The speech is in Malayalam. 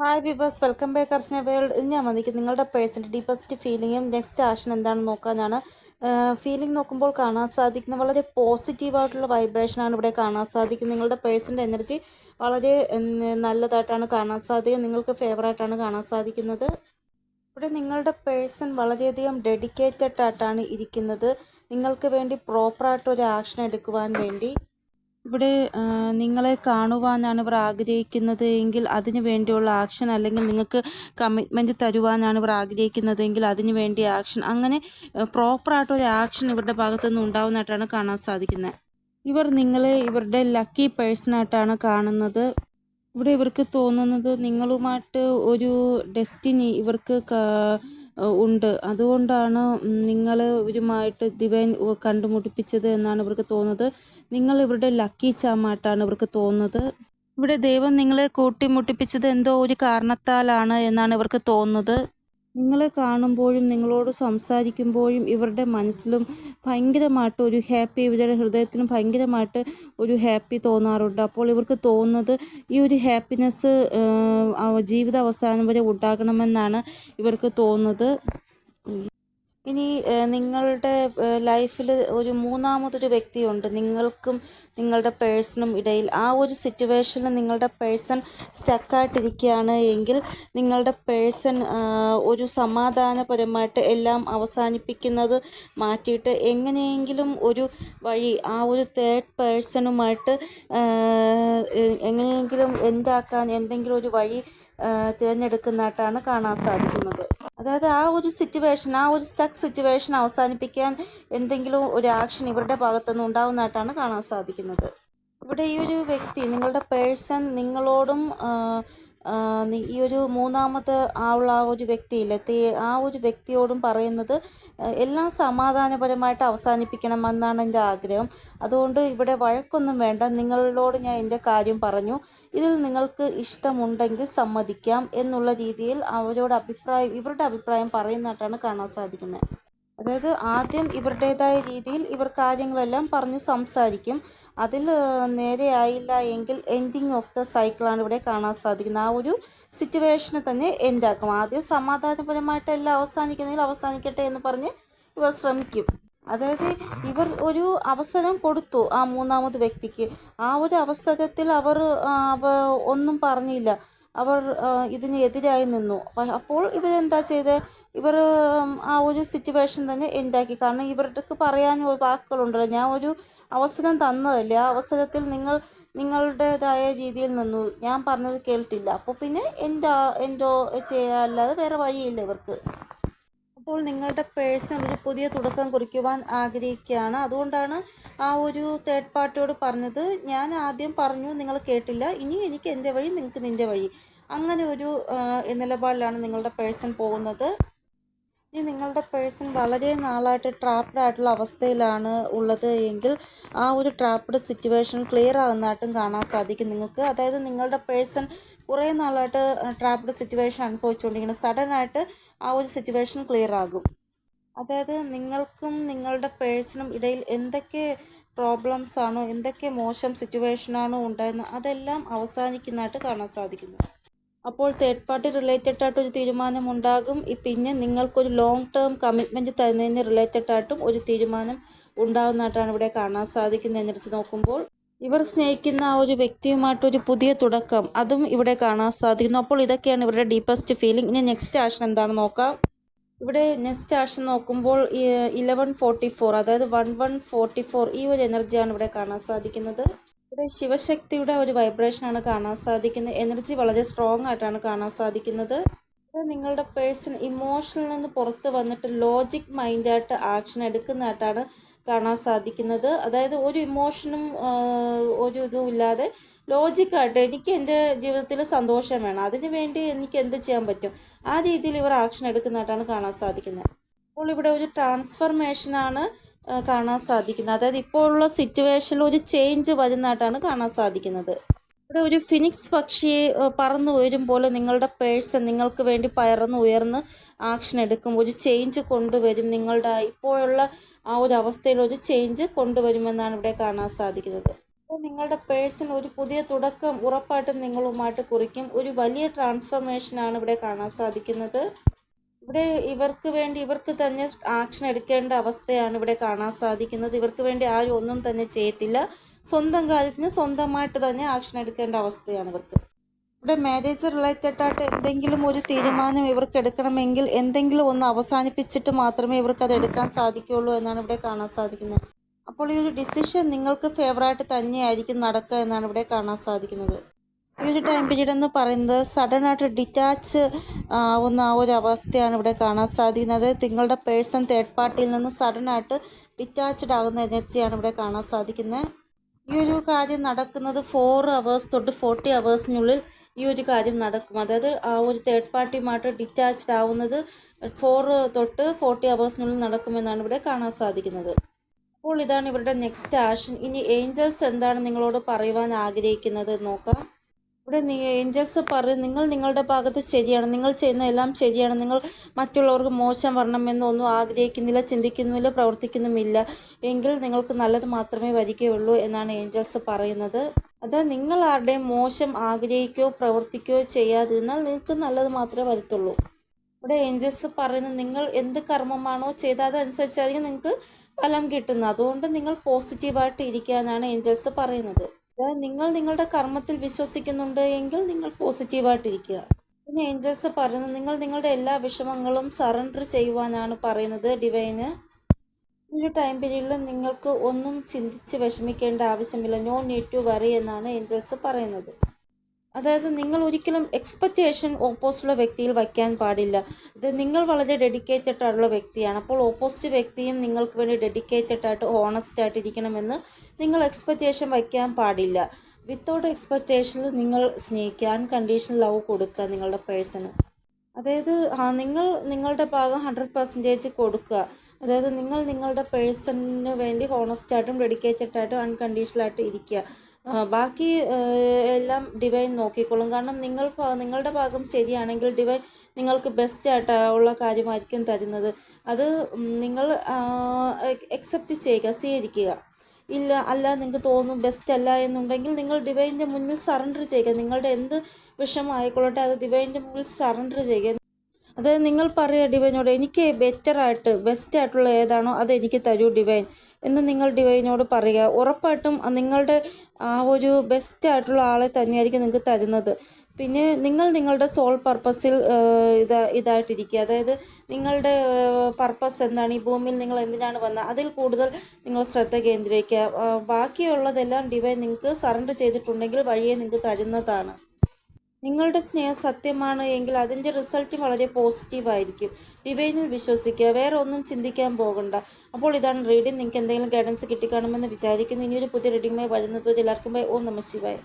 Hi viewers welcome back Archana world ഇന്ന് ഞാൻ വന്നിരിക്കുന്നത് നിങ്ങളുടെ പേഴ്സന്റെ ഡീപ്പസ്റ്റ് ഫീലിങ്ങും നെക്സ്റ്റ് ആക്ഷൻ എന്താണെന്ന് നോക്കാനാണ്. ഫീലിംഗ് നോക്കുമ്പോൾ കാണാൻ സാധിക്കുന്ന വളരെ പോസിറ്റീവായിട്ടുള്ള വൈബ്രേഷനാണ് ഇവിടെ കാണാൻ സാധിക്കുന്നത്. നിങ്ങളുടെ പേഴ്സന്റെ എനർജി വളരെ നല്ലതായിട്ടാണ് കാണാൻ സാധിക്കുക. നിങ്ങൾക്ക് ഫേവറായിട്ടാണ് കാണാൻ സാധിക്കുന്നത്. ഇവിടെ നിങ്ങളുടെ പേഴ്സൺ വളരെയധികം ഡെഡിക്കേറ്റഡ് ആയിട്ടാണ് ഇരിക്കുന്നത്. നിങ്ങൾക്ക് വേണ്ടി പ്രോപ്പറായിട്ട് ഒരു ആക്ഷൻ എടുക്കുവാൻ വേണ്ടി. ഇവിടെ നിങ്ങളെ കാണുവാനാണ് ഇവർ ആഗ്രഹിക്കുന്നത് എങ്കിൽ അതിനു വേണ്ടിയുള്ള ആക്ഷൻ അല്ലെങ്കിൽ നിങ്ങൾക്ക് കമ്മിറ്റ്മെന്റ് തരുവാനാണ് ഇവർ ആഗ്രഹിക്കുന്നത് എങ്കിൽ അതിനു വേണ്ടി ആക്ഷൻ. അങ്ങനെ പ്രോപ്പറായിട്ട് ഒരു ആക്ഷൻ ഇവരുടെ ഭാഗത്തുനിന്ന് ഉണ്ടാവുന്നതായിട്ടാണ് കാണാൻ സാധിക്കുന്നത്. ഇവർ നിങ്ങളെ ഇവരുടെ ലക്കി പേഴ്സണായിട്ടാണ് കാണുന്നത്. ഇവിടെ ഇവർക്ക് തോന്നുന്നത് നിങ്ങളുമായിട്ട് ഒരു ഡെസ്റ്റിനി ഇവർക്ക് ഉണ്ട്. അതുകൊണ്ടാണ് നിങ്ങൾ ഇവരുമായിട്ട് ദിവൻ കണ്ടുമുട്ടിപ്പിച്ചത് എന്നാണ് ഇവർക്ക് തോന്നുന്നത്. നിങ്ങൾ ഇവരുടെ ലക്കി ചാമായിട്ടാണ് ഇവർക്ക് തോന്നുന്നത്. ഇവിടെ ദൈവം നിങ്ങളെ കൂട്ടിമുട്ടിപ്പിച്ചത് എന്തോ ഒരു കാരണത്താലാണ് എന്നാണ് ഇവർക്ക് തോന്നുന്നത്. നിങ്ങളെ കാണുമ്പോഴും നിങ്ങളോട് സംസാരിക്കുമ്പോഴും ഇവരുടെ മനസ്സിലും ഭയങ്കരമായിട്ട് ഒരു ഹാപ്പി ഇവരുടെ ഹൃദയത്തിലും ഭയങ്കരമായിട്ട് ഒരു ഹാപ്പി തോന്നാറുണ്ട്. അപ്പോൾ ഇവർക്ക് തോന്നുന്നത് ഈ ഒരു ഹാപ്പിനെസ് ജീവിത അവസാനം വരെ ഉണ്ടാകണമെന്നാണ് ഇവർക്ക് തോന്നുന്നത്. ഇനി നിങ്ങളുടെ ലൈഫിൽ ഒരു മൂന്നാമതൊരു വ്യക്തിയുണ്ട്. നിങ്ങൾക്കും നിങ്ങളുടെ പേഴ്സണും ഇടയിൽ ആ ഒരു സിറ്റുവേഷനിൽ നിങ്ങളുടെ പേഴ്സൺ സ്റ്റക്കായിട്ടിരിക്കുകയാണ് എങ്കിൽ നിങ്ങളുടെ പേഴ്സൺ ഒരു സമാധാനപരമായിട്ട് എല്ലാം അവസാനിപ്പിക്കുന്നത് മാറ്റിയിട്ട് എങ്ങനെയെങ്കിലും ഒരു വഴി ആ ഒരു തേർഡ് പേഴ്സണുമായിട്ട് എങ്ങനെയെങ്കിലും എന്താക്കാൻ എന്തെങ്കിലും ഒരു വഴി തിരഞ്ഞെടുക്കുന്നതായിട്ടാണ് കാണാൻ സാധിക്കുന്നത്. അതായത് ആ ഒരു സിറ്റുവേഷൻ ആ ഒരു സ്റ്റക്ക് സിറ്റുവേഷൻ അവസാനിപ്പിക്കാൻ എന്തെങ്കിലും ഒരു ആക്ഷൻ ഇവരുടെ ഭാഗത്തുനിന്ന് ഉണ്ടാവുന്നതായിട്ടാണ് കാണാൻ സാധിക്കുന്നത്. ഇവിടെ ഈ ഒരു വ്യക്തി നിങ്ങളുടെ പേഴ്സൺ നിങ്ങളോടും ഈ ഒരു മൂന്നാമത്തെ ആളുള്ള ആ ഒരു വ്യക്തിയില്ലേ ആ ഒരു വ്യക്തിയോടും പറയുന്നത് എല്ലാം സമാധാനപരമായിട്ട് അവസാനിപ്പിക്കണമെന്നാണ് എന്റെ ആഗ്രഹം. അതുകൊണ്ട് ഇവിടെ വഴക്കൊന്നും വേണ്ട. നിങ്ങളോട് ഞാൻ എന്റെ കാര്യം പറഞ്ഞു. ഇതിൽ നിങ്ങൾക്ക് ഇഷ്ടമുണ്ടെങ്കിൽ സമ്മതിക്കാം എന്നുള്ള രീതിയിൽ അവരോട് അഭിപ്രായം ഇവരുടെ അഭിപ്രായം പറയുന്നതായിട്ടാണ് കാണാൻ സാധിക്കുന്നത്. അതായത് ആദ്യം ഇവരുടേതായ രീതിയിൽ ഇവർ കാര്യങ്ങളെല്ലാം പറഞ്ഞ് സംസാരിക്കും. അതിൽ നേരെയായില്ല എങ്കിൽ എൻഡിങ് ഓഫ് ദ സൈക്കിളാണ് ഇവിടെ കാണാൻ സാധിക്കുന്നത്. ആ ഒരു സിറ്റുവേഷനെ തന്നെ എൻഡാക്കും ആദ്യം സമാധാനപരമായിട്ട് എല്ലാം അവസാനിക്കുന്നതിൽ അവസാനിക്കട്ടെ എന്ന് പറഞ്ഞ് ഇവർ ശ്രമിക്കും. അതായത് ഇവർ ഒരു അവസരം കൊടുത്തു ആ മൂന്നാമത് വ്യക്തിക്ക്. ആ ഒരു അവസരത്തിൽ അവർ ഒന്നും പറഞ്ഞില്ല. അവർ ഇതിനെതിരായി നിന്നു. അപ്പ- അപ്പോൾ ഇവരെന്താ ചെയ്തത് ഇവർ ആ ഒരു സിറ്റുവേഷൻ തന്നെ എന്താക്കി? കാരണം ഇവർക്ക് പറയാൻ വാക്കുകളുണ്ടല്ലോ. ഞാൻ ഒരു അവസരം തന്നതല്ലേ. ആ അവസരത്തിൽ നിങ്ങൾ നിങ്ങളുടേതായ രീതിയിൽ നിന്നു. ഞാൻ പറഞ്ഞത് കേട്ടില്ല അപ്പോൾ പിന്നെ എന്താ എന്തോ ചെയ്യാല്ലാതെ വേറെ വഴിയില്ല ഇവർക്ക്. അപ്പോൾ നിങ്ങളുടെ പേഴ്സൺ ഒരു പുതിയ തുടക്കം കുറിക്കുവാൻ ആഗ്രഹിക്കുകയാണ്. അതുകൊണ്ടാണ് ആ ഒരു തേർഡ് പാർട്ടിയോട് പറഞ്ഞത്. ഞാൻ ആദ്യം പറഞ്ഞു നിങ്ങൾ കേട്ടില്ല. ഇനി എനിക്ക് എന്റെ വഴി നിങ്ങൾക്ക് നിന്റെ വഴി. അങ്ങനെ ഒരു നിലപാടിലാണ് നിങ്ങളുടെ പേഴ്സൺ പോകുന്നത്. ഇനി നിങ്ങളുടെ പേഴ്സൺ വളരെ നാളായിട്ട് ട്രാപ്ഡ് ആയിട്ടുള്ള അവസ്ഥയിലാണ് ഉള്ളത് എങ്കിൽ ആ ഒരു ട്രാപ്ഡ് സിറ്റുവേഷൻ ക്ലിയർ ആകുന്നതായിട്ടും കാണാൻ സാധിക്കും നിങ്ങൾക്ക്. അതായത് നിങ്ങളുടെ പേഴ്സൺ കുറേ നാളായിട്ട് ട്രാപ്ഡ് സിറ്റുവേഷൻ അനുഭവിച്ചുകൊണ്ടിരിക്കുന്നത് സഡൻ ആയിട്ട് ആ ഒരു സിറ്റുവേഷൻ ക്ലിയർ ആകും. അതായത് നിങ്ങൾക്കും നിങ്ങളുടെ പേഴ്സണും ഇടയിൽ എന്തൊക്കെ പ്രോബ്ലംസ് ആണോ എന്തൊക്കെ മോശം സിറ്റുവേഷനാണോ ഉണ്ടായിരുന്നത് അതെല്ലാം അവസാനിക്കുന്നതായിട്ട് കാണാൻ സാധിക്കുന്നു. അപ്പോൾ തേർഡ് പാർട്ടി റിലേറ്റഡ് ആയിട്ട് ഒരു തീരുമാനം ഉണ്ടാകും പിന്നെ നിങ്ങൾക്കൊരു ലോങ് ടേം കമ്മിറ്റ്മെന്റ് തരുന്നതിന് റിലേറ്റഡ് ആയിട്ടും ഒരു തീരുമാനം ഉണ്ടാകുന്നതായിട്ടാണ് ഇവിടെ കാണാൻ സാധിക്കുന്നത് എന്നുവെച്ച് നോക്കുമ്പോൾ. ഇവർ സ്നേഹിക്കുന്ന ആ ഒരു വ്യക്തിയുമായിട്ടൊരു പുതിയ തുടക്കം അതും ഇവിടെ കാണാൻ സാധിക്കുന്നു. അപ്പോൾ ഇതൊക്കെയാണ് ഇവരുടെ ഡീപ്പസ്റ്റ് ഫീലിംഗ് ഇനി നെക്സ്റ്റ് ആഷൻ എന്താണെന്ന് നോക്കാം. ഇവിടെ നെക്സ്റ്റ് ആഷൻ നോക്കുമ്പോൾ ഇലവൻ ഫോർട്ടി ഫോർ അതായത് വൺ വൺ ഫോർട്ടി ഫോർ ഈ ഒരു എനർജിയാണ് ഇവിടെ കാണാൻ സാധിക്കുന്നത്. ഇവിടെ ശിവശക്തിയുടെ ഒരു വൈബ്രേഷനാണ് കാണാൻ സാധിക്കുന്നത്. എനർജി വളരെ സ്ട്രോങ് ആയിട്ടാണ് കാണാൻ സാധിക്കുന്നത്. നിങ്ങളുടെ പേഴ്സൺ ഇമോഷനിൽ നിന്ന് പുറത്ത് വന്നിട്ട് ലോജിക് മൈൻഡായിട്ട് ആക്ഷൻ എടുക്കുന്നതായിട്ടാണ് കാണാൻ സാധിക്കുന്നത്. അതായത് ഒരു ഇമോഷനും ഒരു ഇതും ഇല്ലാതെ ലോജിക്കായിട്ട് എനിക്ക് എന്റെ ജീവിതത്തിൽ സന്തോഷം വേണം. അതിനു വേണ്ടി എനിക്ക് എന്ത് ചെയ്യാൻ പറ്റും? ആ രീതിയിൽ ഇവർ ആക്ഷൻ എടുക്കുന്നതായിട്ടാണ് കാണാൻ സാധിക്കുന്നത്. അപ്പോൾ ഇവിടെ ഒരു ട്രാൻസ്ഫർമേഷനാണ് കാണാൻ സാധിക്കുന്നത്. അതായത് ഇപ്പോഴുള്ള സിറ്റുവേഷനിൽ ഒരു ചേഞ്ച് വരുന്നതായിട്ടാണ് കാണാൻ സാധിക്കുന്നത്. ഇവിടെ ഒരു ഫിനിക്സ് പക്ഷി പറന്നു ഉയരും പോലെ നിങ്ങളുടെ പേഴ്സൺ നിങ്ങൾക്ക് വേണ്ടി പറന്ന് ഉയർന്ന് ആക്ഷൻ എടുക്കും. ഒരു ചേഞ്ച് കൊണ്ടുവരും. നിങ്ങളുടെ ഇപ്പോഴുള്ള ആ ഒരു അവസ്ഥയിൽ ഒരു ചേഞ്ച് കൊണ്ടുവരുമെന്നാണ് ഇവിടെ കാണാൻ സാധിക്കുന്നത്. അപ്പോൾ നിങ്ങളുടെ പേഴ്സൺ ഒരു പുതിയ തുടക്കം ഉറപ്പായിട്ടും നിങ്ങളുമായിട്ട് കുറിക്കും. ഒരു വലിയ ട്രാൻസ്ഫോർമേഷനാണ് ഇവിടെ കാണാൻ സാധിക്കുന്നത്. ഇവിടെ ഇവർക്ക് വേണ്ടി ഇവർക്ക് തന്നെ ആക്ഷൻ എടുക്കേണ്ട അവസ്ഥയാണ് ഇവിടെ കാണാൻ സാധിക്കുന്നത്. ഇവർക്ക് വേണ്ടി ആരും ഒന്നും തന്നെ ചെയ്യത്തില്ല. സ്വന്തം കാര്യത്തിന് സ്വന്തമായിട്ട് തന്നെ ആക്ഷൻ എടുക്കേണ്ട അവസ്ഥയാണ് ഇവർക്ക്. ഇവിടെ മാരേജ് റിലേറ്റഡ് ആയിട്ട് എന്തെങ്കിലും ഒരു തീരുമാനം ഇവർക്ക് എടുക്കണമെങ്കിൽ എന്തെങ്കിലും ഒന്ന് അവസാനിപ്പിച്ചിട്ട് മാത്രമേ ഇവർക്ക് അത് എടുക്കാൻ സാധിക്കുകയുള്ളൂ എന്നാണ് ഇവിടെ കാണാൻ സാധിക്കുന്നത്. അപ്പോൾ ഈ ഒരു ഡിസിഷൻ നിങ്ങൾക്ക് ഫേവറായിട്ട് തന്നെയായിരിക്കും നടക്കുക എന്നാണ് ഇവിടെ കാണാൻ സാധിക്കുന്നത്. ഈ ഒരു ടൈം പീരീഡ് എന്ന് പറയുന്നത് സഡൻ ആയിട്ട് ഡിറ്റാച്ച് ആവുന്ന ആ ഒരു അവസ്ഥയാണ് ഇവിടെ കാണാൻ സാധിക്കുന്നത്. നിങ്ങളുടെ പേഴ്സൺ തേർഡ് പാർട്ടിയിൽ നിന്ന് സഡൻ ആയിട്ട് ഡിറ്റാച്ച്ഡ് ആകുന്ന എനർജിയാണ് ഇവിടെ കാണാൻ സാധിക്കുന്നത്. ഈ ഒരു കാര്യം നടക്കുന്നത് ഫോർ അവേഴ്സ് തൊട്ട് ഫോർട്ടി അവേഴ്സിനുള്ളിൽ ഈ ഒരു കാര്യം നടക്കും. അതായത് ആ ഒരു തേർഡ് പാർട്ടിയുമായിട്ട് ഡിറ്റാച്ച്ഡ് ആവുന്നത് ഫോർ തൊട്ട് ഫോർട്ടി അവേഴ്സിനുള്ളിൽ നടക്കുമെന്നാണ് ഇവിടെ കാണാൻ സാധിക്കുന്നത്. അപ്പോൾ ഇതാണ് ഇവരുടെ നെക്സ്റ്റ് ആക്ഷൻ ഇനി ഏഞ്ചൽസ് എന്താണ് നിങ്ങളോട് പറയുവാൻ ആഗ്രഹിക്കുന്നത് നോക്കാം. ഇവിടെ ഏഞ്ചൽസ് പറഞ്ഞു നിങ്ങൾ നിങ്ങളുടെ ഭാഗത്ത് ശരിയാണ്. നിങ്ങൾ ചെയ്യുന്ന എല്ലാം ശരിയാണ്. നിങ്ങൾ മറ്റുള്ളവർക്ക് മോശം വരണമെന്നൊന്നും ആഗ്രഹിക്കുന്നില്ല ചിന്തിക്കുന്നുമില്ല പ്രവർത്തിക്കുന്നുമില്ല. എങ്കിൽ നിങ്ങൾക്ക് നല്ലത് മാത്രമേ വരികയുള്ളൂ എന്നാണ് ഏഞ്ചൽസ് പറയുന്നത്. അത് നിങ്ങൾ ആരുടെയും മോശം ആഗ്രഹിക്കുകയോ പ്രവർത്തിക്കുകയോ ചെയ്യാതിരുന്നാൽ നിങ്ങൾക്ക് നല്ലത് മാത്രമേ വരത്തുള്ളൂ. ഇവിടെ ഏഞ്ചൽസ് പറയുന്നത് നിങ്ങൾ എന്ത് കർമ്മമാണോ ചെയ്തത് അതനുസരിച്ചായിരിക്കും നിങ്ങൾക്ക് ഫലം കിട്ടുന്നത്. അതുകൊണ്ട് നിങ്ങൾ പോസിറ്റീവായിട്ട് ഇരിക്കാനാണ് ഏഞ്ചൽസ് പറയുന്നത്. നിങ്ങൾ നിങ്ങളുടെ കർമ്മത്തിൽ വിശ്വസിക്കുന്നുണ്ട് എങ്കിൽ നിങ്ങൾ പോസിറ്റീവായിട്ടിരിക്കുക പിന്നെ ഏഞ്ചൽസ് പറയുന്നത് നിങ്ങൾ നിങ്ങളുടെ എല്ലാ വിഷമങ്ങളും സറണ്ടർ ചെയ്യുവാനാണ് പറയുന്നത് ഡിവൈന് ഒരു ടൈം പീരീഡിൽ നിങ്ങൾക്ക് ഒന്നും ചിന്തിച്ച് വിഷമിക്കേണ്ട ആവശ്യമില്ല. നോ നീഡ് ടു വറി എന്നാണ് ഏഞ്ചൽസ് പറയുന്നത്. അതായത് നിങ്ങൾ ഒരിക്കലും എക്സ്പെക്റ്റേഷൻ ഓപ്പോസിറ്റുള്ള വ്യക്തിയിൽ വയ്ക്കാൻ പാടില്ല. ഇത് നിങ്ങൾ വളരെ ഡെഡിക്കേറ്റഡ് ആയിട്ടുള്ള വ്യക്തിയാണ്. അപ്പോൾ ഓപ്പോസിറ്റ് വ്യക്തിയും നിങ്ങൾക്ക് വേണ്ടി ഡെഡിക്കേറ്റഡ് ആയിട്ട് ഓണസ്റ്റ് ആയിട്ട് ഇരിക്കണമെന്ന് നിങ്ങൾ എക്സ്പെക്റ്റേഷൻ വയ്ക്കാൻ പാടില്ല. വിത്തൗട്ട് എക്സ്പെക്റ്റേഷനിൽ നിങ്ങൾ സ്നേഹിക്കുക അൺകണ്ടീഷണൽ ലവ് കൊടുക്കുക നിങ്ങളുടെ പേഴ്സണ് അതായത് നിങ്ങൾ നിങ്ങളുടെ ഭാഗം ഹൺഡ്രഡ് പെർസെന്റേജ് കൊടുക്കുക. അതായത് നിങ്ങൾ നിങ്ങളുടെ പേഴ്സണിന് വേണ്ടി ഹോണസ്റ്റ് ആയിട്ടും ഡെഡിക്കേറ്റഡ് ആയിട്ടും അൺകണ്ടീഷണൽ ആയിട്ട് ഇരിക്കുക. ബാക്കി എല്ലാം ഡിവൈൻ നോക്കിക്കോളും. കാരണം നിങ്ങൾ നിങ്ങളുടെ ഭാഗം ശരിയാണെങ്കിൽ ഡിവൈൻ നിങ്ങൾക്ക് ബെസ്റ്റ് ആയിട്ട് ഉള്ള കാര്യമായിരിക്കും തരുന്നത്. അത് നിങ്ങൾ എക്സെപ്റ്റ് ചെയ്യുക സ്വീകരിക്കുക. ഇല്ല അല്ല നിങ്ങൾക്ക് തോന്നും ബെസ്റ്റ് അല്ല എന്നുണ്ടെങ്കിൽ നിങ്ങൾ ഡിവൈന്റെ മുന്നിൽ സറണ്ടർ ചെയ്യുക. നിങ്ങളുടെ എന്ത് വിഷമമായിക്കൊള്ളട്ടെ അത് ഡിവൈന്റെ മുന്നിൽ സറണ്ടർ ചെയ്യുക. അതായത് നിങ്ങൾ പറയുക ഡിവൈനോട് എനിക്ക് ബെറ്റർ ആയിട്ട് ബെസ്റ്റ് ആയിട്ടുള്ള ഏതാണോ അത് എനിക്ക് തരൂ ഡിവൈൻ. എന്ന് നിങ്ങൾ ഡിവൈനോട് പറയുക. ഉറപ്പായിട്ടും നിങ്ങളുടെ ആ ഒരു ബെസ്റ്റ് ആയിട്ടുള്ള ആളെ തന്നെയായിരിക്കും നിങ്ങൾക്ക് തരുന്നത്. പിന്നെ നിങ്ങൾ നിങ്ങളുടെ സോൾ പർപ്പസിൽ ഇത് ഇതായിട്ടിരിക്കുക. അതായത് നിങ്ങളുടെ പർപ്പസ് എന്താണ്? ഈ ഭൂമിയിൽ നിങ്ങൾ എന്തിനാണ് വന്നത്? അതിൽ കൂടുതൽ നിങ്ങൾ ശ്രദ്ധ കേന്ദ്രീകരിക്കുക. ബാക്കിയുള്ളതെല്ലാം ഡിവൈൻ നിങ്ങൾക്ക് സറണ്ടർ ചെയ്തിട്ടുണ്ടെങ്കിൽ വഴിയെ നിങ്ങൾക്ക് തരുന്നതാണ്. നിങ്ങളുടെ സ്നേഹം സത്യമാണ് എങ്കിൽ അതിന്റെ റിസൾട്ട് വളരെ പോസിറ്റീവായിരിക്കും ഡിവൈനിൽ വിശ്വസിക്കുക. വേറെ ഒന്നും ചിന്തിക്കാൻ പോകണ്ട. അപ്പോൾ ഇതാണ് റീഡിങ് നിങ്ങൾക്ക് എന്തെങ്കിലും ഗൈഡൻസ് കിട്ടിക്കാണുമെന്ന് വിചാരിക്കുന്നു. ഇനിയൊരു പുതിയ റീഡിങ്ങുമായി വരുന്നത് എല്ലാവർക്കും ബൈ ഓം നമ ശിവായ.